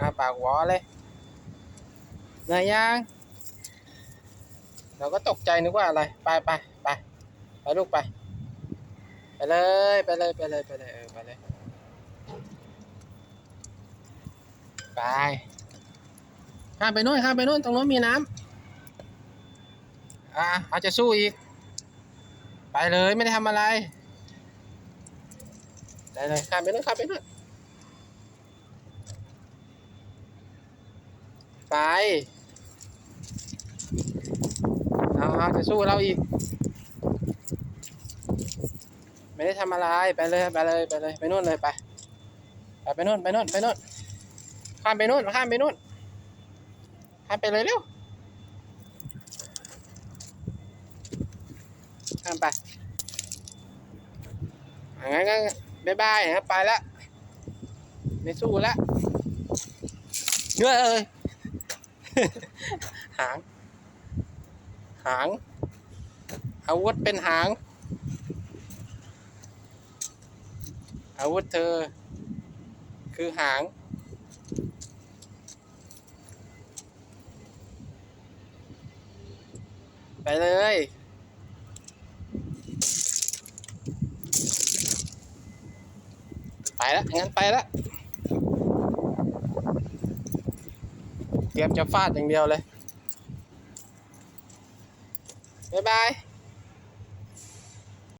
อาปากวอเลยเหนื่อยยังเราก็ตกใจนึกว่าอะไร ไปไปไปไปลูกไป ไปเลยไปเลยไปเลยไปเลยเออไปเลยไปข้ามไปนู่นข้ามไปนู่นตรงนู้นมีน้ำอ่าอาจจะสู้อีก ไปเลยไม่ได้ทำอะไร ได้เลยข้ามไปนู่นข้ามไปนู่น ไปเอาเอาจะสู้เราอีก ไม่ได้ทำอะไรไปเลยไปเลยไปเลยไปนู่นเลยไปไปไปนู่นไปนู่นไปนู่นข้ามไปนู่นข้ามไปนู่นข้ามไปเลยเร็วข้ามไปอะงั้นก็บายบายนะไปละไม่สู้ละเฮ้ยเอ้ย หาง หาง อาวุธเป็นหาง อาวุธเธอ คือหาง ไปเลยไปแล้วงั้นไปแล้ว เตรียมจะฟาดอย่างเดียวเลย บ๊ายบาย